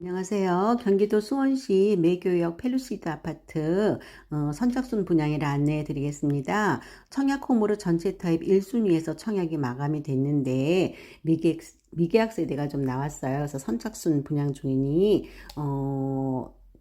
안녕하세요. 경기도 수원시 매교역 펠루시드 아파트 어, 선착순 분양을 안내해 드리겠습니다. 청약 홈으로 전체 타입 1순위에서 청약이 마감이 됐는데 미계약, 미계약 세대가 좀 나왔어요. 그래서 선착순 분양 중이니 어,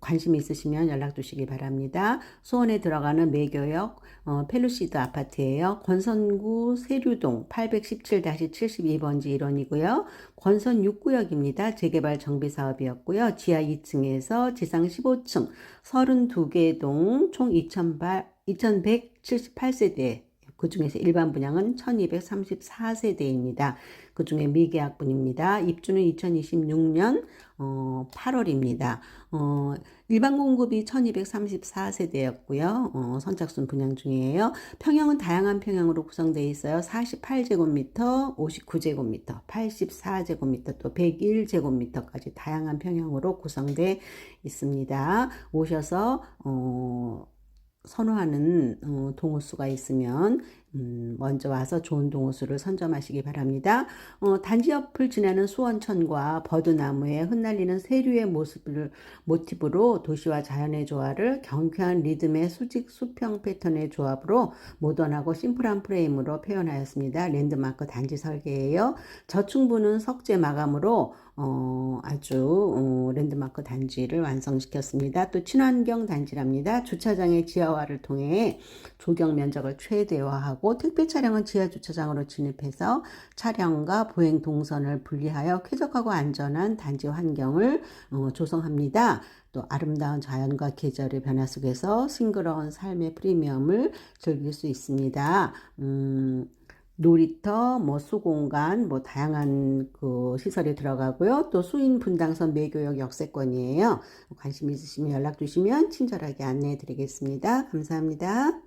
관심 있으시면 연락 주시기 바랍니다. 수원에 들어가는 매교역 어, 펠루시드 아파트예요. 권선구 세류동 817-72번지 1원이고요. 권선 6구역입니다. 재개발 정비 사업이었고요. 지하 2층에서 지상 15층 32개 동 총 2178세대 그 중에서 일반 분양은 1234세대입니다. 그 중에 미계약분입니다. 입주는 2026년 어, 8월입니다. 어, 일반 공급이 1234세대였고요. 어, 선착순 분양 중이에요. 평형은 다양한 평형으로 구성되어 있어요. 48제곱미터, 59제곱미터, 84제곱미터, 또 101제곱미터까지 다양한 평형으로 구성되어 있습니다. 오셔서 어, 선호하는 어, 동호수가 있으면 음, 먼저 와서 좋은 동호수를 선점하시기 바랍니다. 어, 단지 옆을 지나는 수원천과 버드나무에 흩날리는 세류의 모습을 모티브로 도시와 자연의 조화를 경쾌한 리듬의 수직 수평 패턴의 조합으로 모던하고 심플한 프레임으로 표현하였습니다. 랜드마크 단지 설계예요. 저층부는 석재 마감으로 어, 아주 어, 랜드마크 단지를 완성시켰습니다. 또 친환경 단지랍니다. 주차장의 지하화를 통해 조경 면적을 최대화하고 택배 차량은 지하 주차장으로 진입해서 차량과 보행 동선을 분리하여 쾌적하고 안전한 단지 환경을 어, 조성합니다. 또 아름다운 자연과 계절의 변화 속에서 싱그러운 삶의 프리미엄을 즐길 수 있습니다. 음, 놀이터, 뭐 수공간, 뭐 다양한 그 시설이 들어가고요. 또 수인 분당선 매교역 역세권이에요. 관심 있으시면 연락 주시면 친절하게 안내해 드리겠습니다. 감사합니다.